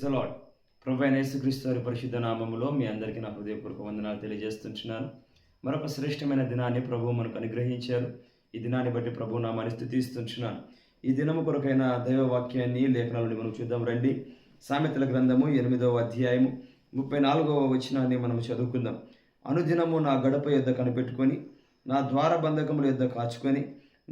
ప్రైజ్లాడ్ ప్రభు అయిన యేసుక్రీస్తు వారి పరిశుద్ధ నామములో మీ అందరికీ నా హృదయపూర్వక వందనాలు తెలియజేస్తుంటున్నాను. మరొక శ్రేష్టమైన దినాన్ని ప్రభు మనకు అనుగ్రహించారు. ఈ దినాన్ని బట్టి ప్రభు నామాన్ని స్థుతిస్తుంటున్నాను. ఈ దినము కొరకైన దైవ వాక్యాన్ని లేఖనాలని మనం చూద్దాం రండి. సామెతల గ్రంథము ఎనిమిదవ అధ్యాయము ముప్పై నాలుగవ వచనాన్ని మనం చదువుకుందాం. అనుదినము నా గడప యొద్ద కనిపెట్టుకొని నా ద్వార బంధకముల యొద్ద కాచుకొని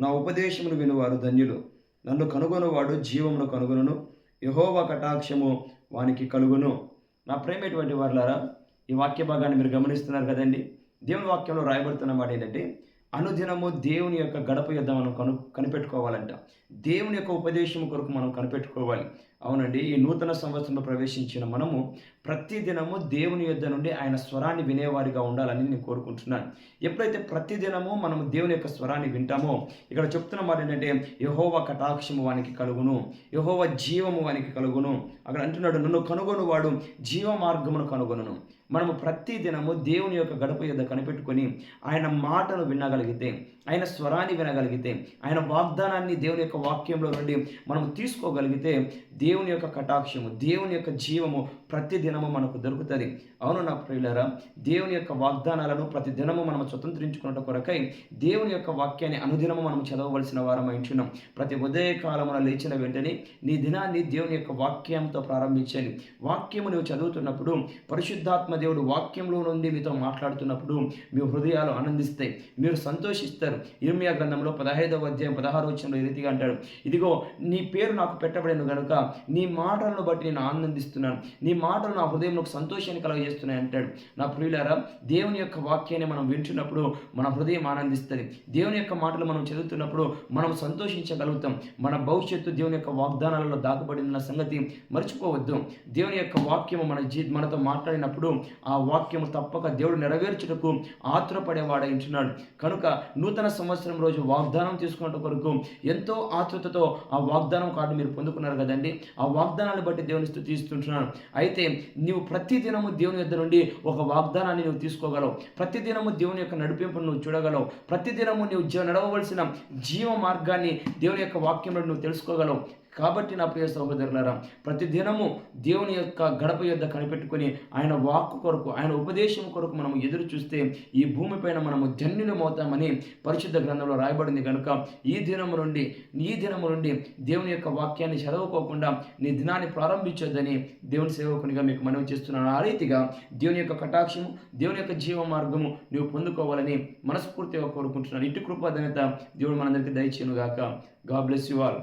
నా ఉపదేశమును వినువారు ధన్యులు. నన్ను కనుగొనువాడు జీవమును కనుగొనను. యహోవ కటాక్షము వానికి కలుగును. నా ప్రేమటువంటి వారులారా ఈ వాక్య భాగాన్ని మీరు గమనిస్తున్నారు కదండి. దేవుని వాక్యంలో రాయబడుతున్న మాట ఏంటంటే అనుదినము దేవుని యొక్క గడప యుద్ధం మనం కను కనిపెట్టుకోవాలంట. దేవుని యొక్క ఉపదేశం కొరకు మనం కనిపెట్టుకోవాలి. అవునండి ఈ నూతన సంవత్సరంలో ప్రవేశించిన మనము ప్రతి దినము దేవుని యుద్ధ నుండి ఆయన స్వరాన్ని వినేవారిగా ఉండాలని నేను కోరుకుంటున్నాను. ఎప్పుడైతే ప్రతి దినము మనము దేవుని యొక్క స్వరాన్ని వింటామో ఇక్కడ చెప్తున్న మాట ఏంటంటే యహోవ కటాక్షము వానికి కలుగును యహోవ జీవము వానికి కలుగును. అక్కడ అంటున్నాడు నన్ను కనుగొను వాడు జీవ మార్గమును కనుగొనును. మనము ప్రతి దినము దేవుని యొక్క గడప యొద్ద కనిపెట్టుకొని ఆయన మాటను వినగలిగితే ఆయన స్వరాన్ని వినగలిగితే ఆయన వాగ్దానాన్ని దేవుని యొక్క వాక్యంలో నుండి మనం తీసుకోగలిగితే దేవుని యొక్క కటాక్షము దేవుని యొక్క జీవము ప్రతి దినము మనకు దొరుకుతుంది. అవును నా ప్రియులరా దేవుని యొక్క వాగ్దానాలను ప్రతి దినము మనం స్వతంత్రించుకున్న కొరకై దేవుని యొక్క వాక్యాన్ని అనుదినము మనం చదవవలసిన వారం ఇంటున్నాం ప్రతి ఉదయకాలమున లేచిన వెంటనే నీ దినాన్ని దేవుని యొక్క వాక్యంతో ప్రారంభించండి. వాక్యము నువ్వు చదువుతున్నప్పుడు పరిశుద్ధాత్మ దేవుడు వాక్యంలో నుండి మీతో మాట్లాడుతున్నప్పుడు మీ హృదయాలు ఆనందిస్తాయి. మీరు సంతోషిస్తారు. ఇర్మియా గ్రంథంలో పదహైదవ అధ్యాయం పదహారు వచ్చిన ఈ రీతిగా అంటాడు. ఇదిగో నీ పేరు నాకు పెట్టబడిన గనుక నీ మాటలను బట్టి నేను ఆనందిస్తున్నాను. నీ మాటలు నా హృదయంలో సంతోషాన్ని కలగజేస్తున్నాయి అంటాడు. నా ప్రియులారా దేవుని యొక్క వాక్యాన్ని మనం వింటున్నప్పుడు మన హృదయం ఆనందిస్తుంది. దేవుని యొక్క మాటలు మనం చదువుతున్నప్పుడు మనం సంతోషించగలుగుతాం. మన భవిష్యత్తు దేవుని యొక్క వాగ్దానాలలో దాకబడిన సంగతి మర్చిపోవద్దు. దేవుని యొక్క వాక్యము మన జీ మనతో మాట్లాడినప్పుడు ఆ వాక్యము తప్పక దేవుడు నెరవేర్చుటకు ఆతురపడేవాడైంటున్నాడు కనుక నూతన సంవత్సరం రోజు వాగ్దానం తీసుకున్న కొరకు ఎంతో ఆతృతతో ఆ వాగ్దానం కార్డు మీరు పొందుకున్నారు కదండి. ఆ వాగ్దానాన్ని బట్టి దేవుని స్థుతిస్తుంటున్నాను. అయితే నీవు ప్రతి దినము దేవుని యొద్ద నుండి ఒక వాగ్దానాన్ని నువ్వు తీసుకోగలవు. ప్రతి దినము దేవుని యొక్క నడిపింపును నువ్వు చూడగలవు. ప్రతి దినము నువ్వు జీ- నడవవలసిన జీవ మార్గాన్ని దేవుని యొక్క వాక్యంలో నువ్వు తెలుసుకోగలవు. కాబట్టి నా ప్రియ సహోదరులారా ప్రతి దినము దేవుని యొక్క గడప యొద్ద కనిపెట్టుకొని ఆయన వాక్కు కొరకు ఆయన ఉపదేశం కొరకు మనం ఎదురు చూస్తే ఈ భూమిపైన మనము జన్యులమవుతామని పరిశుద్ధ గ్రంథంలో రాయబడింది కనుక ఈ దినము నుండి ఈ దినము నుండి దేవుని యొక్క వాక్యాన్ని చదవుకోకుండా నీ దినాన్ని ప్రారంభించొద్దని దేవుని సేవకునిగా మీకు మనవి చేస్తున్నాను. ఆ రీతిగా దేవుని యొక్క కటాక్షము దేవుని యొక్క జీవ మార్గము నీవు పొందుకోవాలని మనస్ఫూర్తిగా కోరుకుంటున్నాను. ఇటు కృపాధన్యత దేవుడు మనందరికీ దయచేయను గాక గా బ్లెస్ యు ఆల్